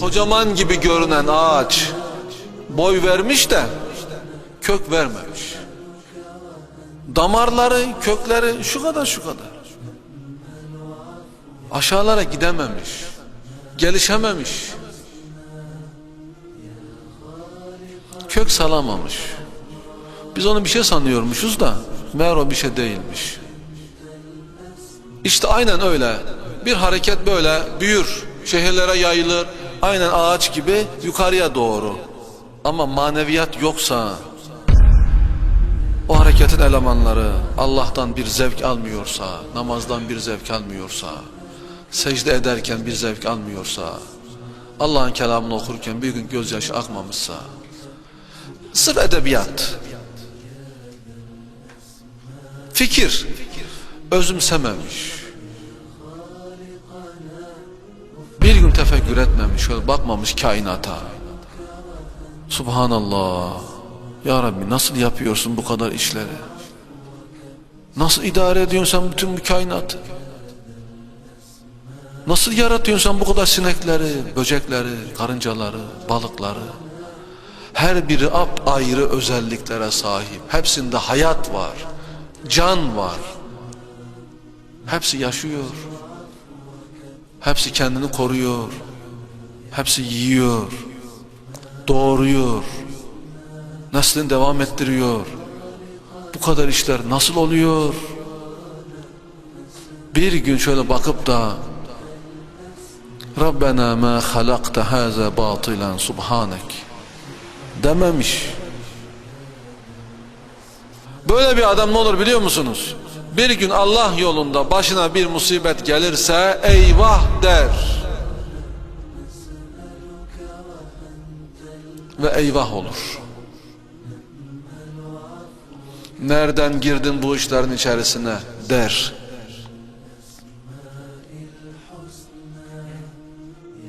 kocaman gibi görünen ağaç boy vermiş de kök vermemiş. Damarları, kökleri şu kadar şu kadar. Aşağılara gidememiş. Gelişememiş. Kök salamamış. Biz onu bir şey sanıyormuşuz da meğer o bir şey değilmiş. İşte aynen öyle. Bir hareket böyle büyür, şehirlere yayılır. Aynen ağaç gibi yukarıya doğru. Ama maneviyat yoksa o hareketin elemanları Allah'tan bir zevk almıyorsa, namazdan bir zevk almıyorsa, secde ederken bir zevk almıyorsa, Allah'ın kelamını okurken bir gün gözyaşı akmamışsa, sırf edebiyat, fikir, özümsememiş, tefekkür etmemiş, şöyle bakmamış kainata. Subhanallah. Ya Rabbi nasıl yapıyorsun bu kadar işleri? Nasıl idare ediyorsun sen bütün bu kainatı? Nasıl yaratıyorsun sen bu kadar sinekleri, böcekleri, karıncaları, balıkları? Her biri ap ayrı özelliklere sahip. Hepsinde hayat var, can var. Hepsi yaşıyor. Hepsi kendini koruyor. Hepsi yiyor. Doğuruyor. Neslini devam ettiriyor. Bu kadar işler nasıl oluyor? Bir gün şöyle bakıp da Rabbena ma halakta haza batilen subhanek dememiş. Böyle bir adam ne olur biliyor musunuz? Bir gün Allah yolunda başına bir musibet gelirse eyvah der. Ve eyvah olur. Nereden girdin bu işlerin içerisine der.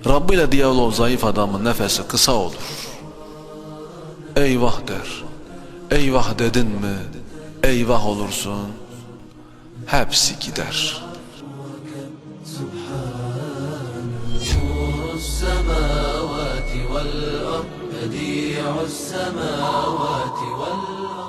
Rabbi ile diyalog zayıf adamın nefesi kısa olur. Eyvah der. Eyvah dedin mi eyvah olursun. Hepsi gider. السماوات والأرض بديع السماوات والأرض